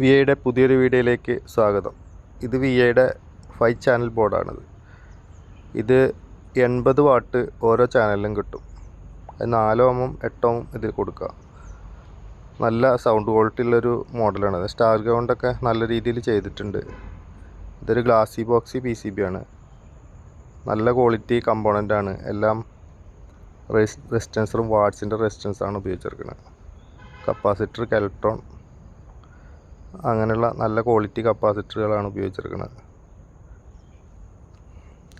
V ഐയുടെ പുതിയൊരു വീഡിയോയിലേക്ക് സ്വാഗതം. ഇത് വി ഐയുടെ ഫൈവ് ചാനൽ ബോർഡാണിത് ഇത് എൺപത് വാട്ട് ഓരോ ചാനലിലും കിട്ടും. അത് നാലോ ഓമും എട്ടോ ഇതിൽ കൊടുക്കുക. നല്ല സൗണ്ട് ക്വാളിറ്റി ഉള്ളൊരു മോഡലാണത് സ്റ്റാർ ഗ്രൗണ്ടൊക്കെ നല്ല രീതിയിൽ ചെയ്തിട്ടുണ്ട്. ഇതൊരു glassy boxy P C B ആണ്. നല്ല ക്വാളിറ്റി കമ്പോണന്റ് ആണ്. എല്ലാം റെസിസ്റ്റൻസറും വാട്സിന്റെ റെസിസ്റ്റൻസാണ് ഉപയോഗിച്ചിരിക്കുന്നത്. കപ്പാസിറ്റർ കെൽട്രോൺ അങ്ങനെയുള്ള നല്ല ക്വാളിറ്റി കപ്പാസിറ്ററുകളാണ് ഉപയോഗിച്ചിരിക്കുന്നത്.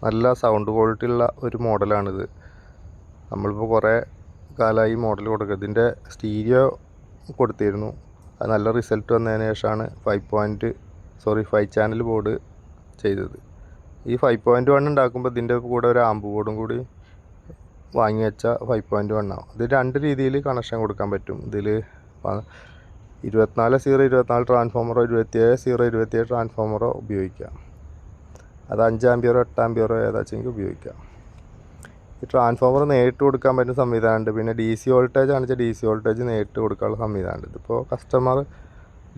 നല്ല സൗണ്ട് ക്വാളിറ്റി ഉള്ള ഒരു മോഡലാണിത് നമ്മളിപ്പോൾ കുറേ കാലമായി മോഡൽ കൊടുക്കുക. ഇതിന്റെ സ്റ്റീരിയോ കൊടുത്തിരുന്നു. അത് നല്ല റിസൾട്ട് വന്നതിന് ശേഷമാണ് five point sorry five channel board ചെയ്തത്. ഈ ഫൈവ് പോയിന്റ് വൺ ഉണ്ടാക്കുമ്പോൾ ഇതിന്റെ കൂടെ ഒരു ആമ്പ് ബോർഡും കൂടി വാങ്ങി വെച്ച ഫൈവ് പോയിന്റ് ആവും. ഇത് രണ്ട് രീതിയിൽ കണക്ഷൻ കൊടുക്കാൻ പറ്റും. ഇതിൽ ഇരുപത്തിനാല് സീറോ ഇരുപത്തിനാല് ട്രാൻസ്ഫോമറോ ഇരുപത്തിയേഴ് സീറോ ഇരുപത്തിയേഴ് ട്രാൻസ്ഫോമറോ ഉപയോഗിക്കാം. അത് അഞ്ചാമ്പിയറോ എട്ടാമ്പിയറോ ഏതാച്ചെങ്കിൽ ഉപയോഗിക്കാം. ഈ ട്രാൻസ്ഫോമർ നേരിട്ട് കൊടുക്കാൻ പറ്റുന്ന സംവിധാനമുണ്ട്. പിന്നെ ഡി സി വോൾട്ടേജ് ആണെച്ചാൽ ഡി സി വോൾട്ടേജ് നേരിട്ട് കൊടുക്കാനുള്ള സംവിധാനമുണ്ട്. ഇതിപ്പോൾ കസ്റ്റമർ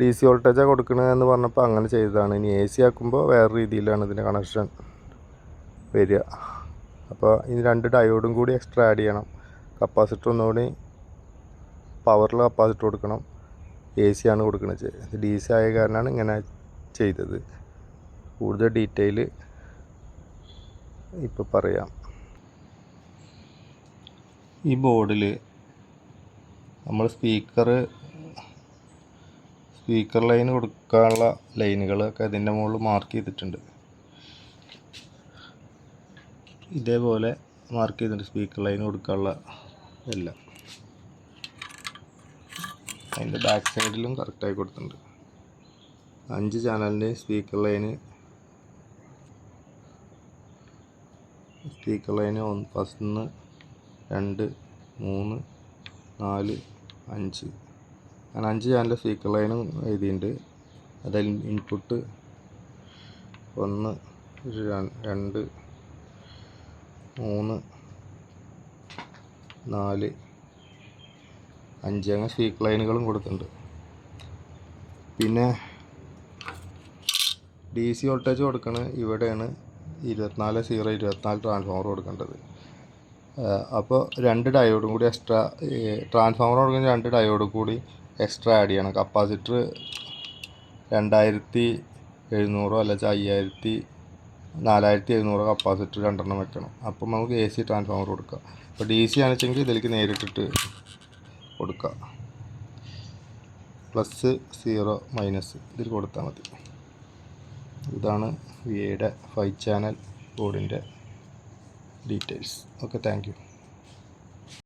ഡി സി വോൾട്ടേജാണ് കൊടുക്കണതെന്ന് പറഞ്ഞപ്പോൾ അങ്ങനെ ചെയ്തതാണ്. ഇനി എ സി ആക്കുമ്പോൾ വേറെ രീതിയിലാണ് ഇതിന്റെ കണക്ഷൻ വരിക. അപ്പോൾ ഇനി രണ്ട് ഡയോഡും കൂടി എക്സ്ട്രാ ആഡ് ചെയ്യണം. കപ്പാസിറ്റർ ഒന്നുകൂടി പവറിൽ കപ്പാസിറ്റർ കൊടുക്കണം. എ സി ആണ് കൊടുക്കുന്നത് ഡി സി ആയ കാരണമാണ് ഇങ്ങനെ ചെയ്തത്. കൂടുതൽ ഡീറ്റെയിൽ ഇപ്പോൾ പറയാം. ഈ ബോർഡിൽ നമ്മൾ സ്പീക്കർ സ്പീക്കർ ലൈൻ കൊടുക്കാനുള്ള ലൈനുകളൊക്കെ അതിന്റെ മുകളിൽ മാർക്ക് ചെയ്തിട്ടുണ്ട്. ഇതേപോലെ മാർക്ക് ചെയ്തിട്ടുണ്ട് സ്പീക്കർ ലൈൻ കൊടുക്കാനുള്ള എല്ലാം. അതിന്റെ ബാക്ക് സൈഡിലും കറക്റ്റായി കൊടുത്തിട്ടുണ്ട്. അഞ്ച് ചാനലിന്റെ സ്പീക്കർ ലൈന് സ്പീക്കർ ലൈന് ഒന്ന് ഫസ്റ്റ് രണ്ട് മൂന്ന് നാല് അഞ്ച്. അങ്ങനെ അഞ്ച് ചാനൽ സ്പീക്കർ ലൈനും എഴുതിയിട്ടുണ്ട്. അതിൽ ഇൻപുട്ട് ഒന്ന് രണ്ട് മൂന്ന് നാല് അഞ്ച് അങ്ങനെ സ്പീക്കർ ലൈനുകളും കൊടുത്തിട്ടുണ്ട്. പിന്നെ ഡി സി വോൾട്ടേജ് കൊടുക്കുന്നത് ഇവിടെയാണ് ഇരുപത്തിനാല് സീറോ ഇരുപത്തിനാല് ട്രാൻസ്ഫോമർ കൊടുക്കേണ്ടത്. അപ്പോൾ രണ്ട് ഡയോഡും കൂടി എക്സ്ട്രാ ട്രാൻസ്ഫോമർ കൊടുക്കുന്ന രണ്ട് ഡയോഡും കൂടി എക്സ്ട്രാ ആഡ് ചെയ്യണം. കപ്പാസിറ്റർ രണ്ടായിരത്തി എഴുന്നൂറോ അല്ലെങ്കിൽ അയ്യായിരത്തി നാലായിരത്തി എഴുന്നൂറ് കപ്പാസിറ്റർ രണ്ടെണ്ണം വെക്കണം. അപ്പം നമുക്ക് എ സി ട്രാൻസ്ഫോമർ കൊടുക്കാം. അപ്പോൾ ഡി സി ആണെച്ചെങ്കിൽ ഇതിലേക്ക് നേരിട്ടിട്ട് കൊടുക്കാം പ്ലസ് സീറോ മൈനസ് ഇതിൽ കൊടുത്താൽ മതി. ഇതാണ് വി എയുടെ ഫൈവ് ചാനൽ ബോർഡിന്റെ ഡീറ്റെയിൽസ് ഓക്കെ താങ്ക്